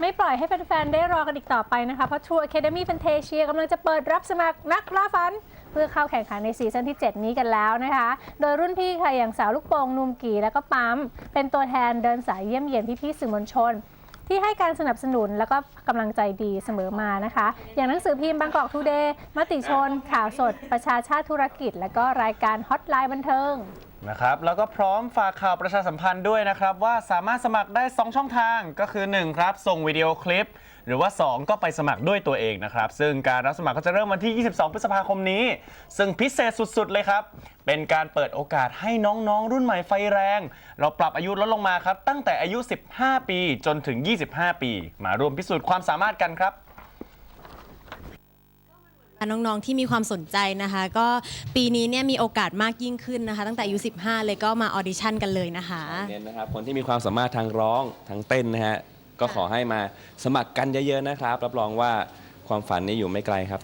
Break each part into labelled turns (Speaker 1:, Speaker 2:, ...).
Speaker 1: ไม่ปล่อยให้แฟนๆ ได้รอกันอีกต่อไปนะคะ เพราะ True Academy Fantasia กำลังจะเปิดรับสมัครนักล่าฝัน เพื่อเข้าแข่งขันในซีซั่นที่ 7 นี้กันแล้วนะคะ โดยรุ่นพี่ค่ะ อย่างสาวลูกโป่งนุมกีแล้วก็ปั๊ม เป็นตัวแทนเดินสายเยี่ยมเยียนพี่ๆสื่อมวลชน ที่ให้การสนับสนุนแล้วก็กำลังใจดีเสมอมานะคะ อย่างหนังสือพิมพ์บางกอกทูเดย์มติชน ข่าวสด ประชาชาติธุรกิจ และก็รายการฮอตไลน์บันเทิง
Speaker 2: นะครับ แล้วก็พร้อมฝากข่าวประชาสัมพันธ์ด้วยนะครับ ว่าสามารถสมัครได้ 2 ช่องทางก็คือ 1 ครับ ส่งวิดีโอคลิป หรือว่า 2 ก็ไปสมัครด้วยตัวเองนะครับ ซึ่งการรับสมัครก็จะเริ่มวันที่ 22 พฤษภาคมนี้ ซึ่งพิเศษสุดๆเลยครับ เป็นการเปิดโอกาสให้น้องๆ รุ่นใหม่ไฟแรง เราปรับอายุลดลงมาครับตั้งแต่อายุ 15 ปีจนถึง 25 ปี มารวมพิสูจน์ความสามารถกันครับ
Speaker 3: น้องๆที่มีความสนใจนะคะ ก็ปีนี้เนี่ยมีโอกาสมากยิ่งขึ้นนะคะ ตั้งแต่อายุ15 เลยก็มาออดิชั่นกันเลยนะคะ
Speaker 4: เน้นนะครับคนที่มีความสามารถทางร้องทางเต้นนะฮะก็ขอให้มาสมัครกันเยอะๆนะครับ รับรองว่าความฝันนี้อยู่ไม่ไกลครับ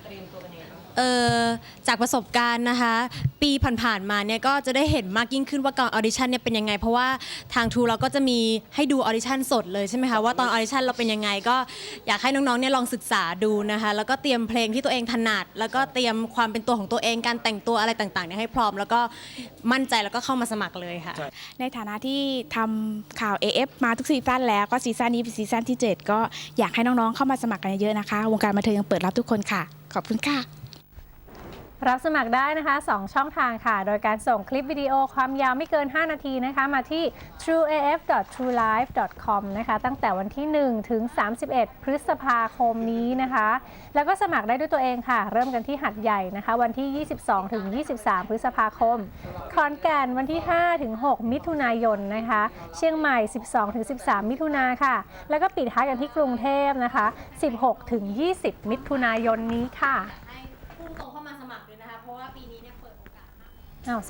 Speaker 3: เออจากประสบการณ์นะคะ ปีผ่านๆมาเนี่ยก็จะได้เห็นมากยิ่งขึ้นว่าก่อนออดิชั่นเนี่ยเป็นยังไง เพราะว่าทางทูเราก็จะมีให้ดูออดิชั่นสดเลยใช่ไหมคะว่าตอนออดิชั่นเราเป็นยังไงก็อยากให้น้องๆเนี่ยลองศึกษาดูนะคะ แล้วก็เตรียมเพลงที่ตัวเองถนัด แล้วก็เตรียมความเป็นตัวของตัวเองการแต่งตัวอะไรต่างๆเนี่ยให้พร้อม แล้วก็มั่นใจแล้วก็เข้ามาสมัครเลยค่ะ
Speaker 5: ในฐานะที่ทำข่าว AF มาทุกซีซั่นแล้วก็ซีซั่นนี้เป็นซีซั่นที่ 7 ก็อยากให้น้องๆเข้ามาสมัครกันเยอะๆนะคะ วงการบันเทิงยังเปิดรับทุกคนค่ะ ขอบคุณค่ะ
Speaker 1: รับสมัครได้นะคะ 2 ช่องทางค่ะ โดยการส่งคลิปวิดีโอความยาวไม่เกิน 5 นาทีนะคะ มาที่ trueaf.truelife.com นะคะ ตั้งแต่วันที่ 1 ถึง 31 พฤษภาคมนี้นะคะ แล้วก็สมัครได้ด้วยตัวเองค่ะ เริ่มกันที่หัดใหญ่นะคะ วันที่ 22 ถึง 23 พฤษภาคม ขอนแก่นวันที่ 5 ถึง 6 มิถุนายนนะคะ เชียงใหม่ 12 ถึง 13 มิถุนาค่ะ แล้วก็ปิดท้ายกันที่กรุงเทพนะคะ 16 ถึง 20 มิถุนายนนี้ค่ะ
Speaker 3: ให้วยนะคะ เพราะว่าปีนี้เนี่ยเปิดโอกาส
Speaker 1: อ้าว